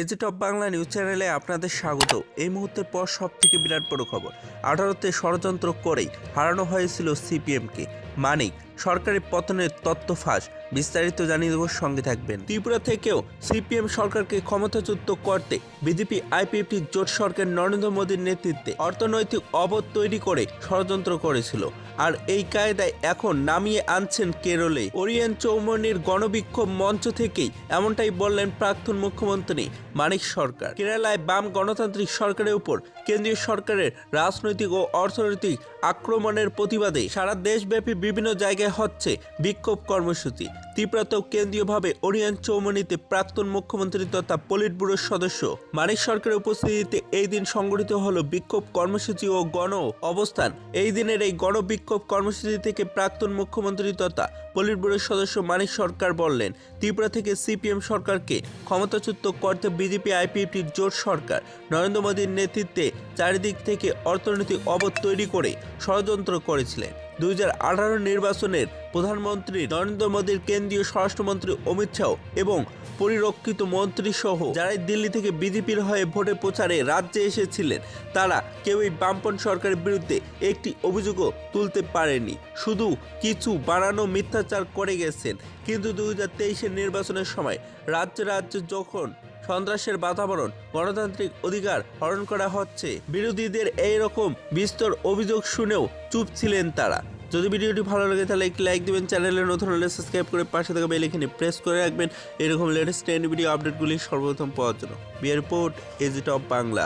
এজে top Bangla news চ্যানেলে আপনাদের স্বাগত। এই মুহূর্তের পর সব থেকে বিরাট বড় খবর। আঠারোতে ষড়যন্ত্র করেই হারানো হয়েছিল সিপিএমকে। মানিক সরকারি পতনের তত্ত্ব ফাঁস বিস্তারিত জানিয়ে দেবো সঙ্গে থাকবেন। ত্রিপুরা থেকেও সিপিএম সরকারকে ক্ষমতাচ্যুত করতে বিজেপি আইপিএফটি জোট সরকার নরেন্দ্র মোদীর নেতৃত্বে অর্থনৈতিক অবধ তৈরি করে ষড়যন্ত্র করেছিল। আর এই কায়দায় এখন নামিয়ে আনছেন কেরলে। ওরিয়েন চৌমনির গণবিক্ষোভ মঞ্চ থেকেই এমনটাই বললেন প্রাক্তন মুখ্যমন্ত্রী মানিক সরকার। কেরালায় বাম গণতান্ত্রিক সরকারের উপর কেন্দ্রীয় সরকারের রাজনৈতিক ও অর্থনৈতিক আক্রমণের প্রতিবাদে সারা দেশব্যাপী বিভিন্ন জায়গায় হচ্ছে বিক্ষোভ কর্মসূচি। ত্রিপুরাতেও কেন্দ্রীয়ভাবে ওরিয়ান চৌমনিতে প্রাক্তন মুখ্যমন্ত্রী তথা পলিট ব্যুরোর সদস্য। মানিক সরকারের উপস্থিতিতে এই দিন সংগঠিত হলো বিক্ষোভ কর্মসূচি ও গণ অবস্থান। এই দিনের এই গণ বিক্ষোভ কর্মসূচি থেকে প্রাক্তন মুখ্যমন্ত্রী তথা পলিট ব্যুরোর সদস্য মানিক সরকার বললেন, ত্রিপুরা থেকে সিপিএম সরকারকে ক্ষমতাচ্যুত করতে বিজেপি, আইপিএফটির জোট সরকার। নরেন্দ্র মোদীর নেতৃত্বে চারিদিক থেকে অর্থনৈতিক অবধ তৈরি করে ষড়যন্ত্র করেছিলেন। দুই নির্বাচনের প্রধানমন্ত্রী নরেন্দ্র মোদীর কেন্দ্রীয় স্বরাষ্ট্রমন্ত্রী অমিত শাহ এবং পরিরক্ষিত মন্ত্রী সহ যারাই দিল্লি থেকে বিজেপির হয়ে ভোটে প্রচারে রাজ্যে এসেছিলেন, তারা কেউই বামপন সরকারের বিরুদ্ধে একটি অভিযোগও তুলতে পারেনি। শুধু কিছু বানানো মিথ্যাচার করে গেছেন। কিন্তু দুই নির্বাচনের সময় রাজ্য রাজ্যে যখন সন্ত্রাসের বাতাবরণ, গণতান্ত্রিক অধিকার হরণ করা হচ্ছে। বিরোধীদের এই রকম বিস্তর অভিযোগ শুনেও চুপ ছিলেন তারা। যদি ভিডিওটি ভালো লাগে, তাহলে একটি লাইক দেবেন, চ্যানেলে নতুন হলে সাবস্ক্রাইব করে পাশে থাকা বেল এখানে প্রেস করে রাখবেন। এরকম লেটেস্ট ট্রেন্ড ভিডিও আপডেটগুলি সর্বপ্রথম পাওয়ার জন্য। বিয়ার এজিট অফ বাংলা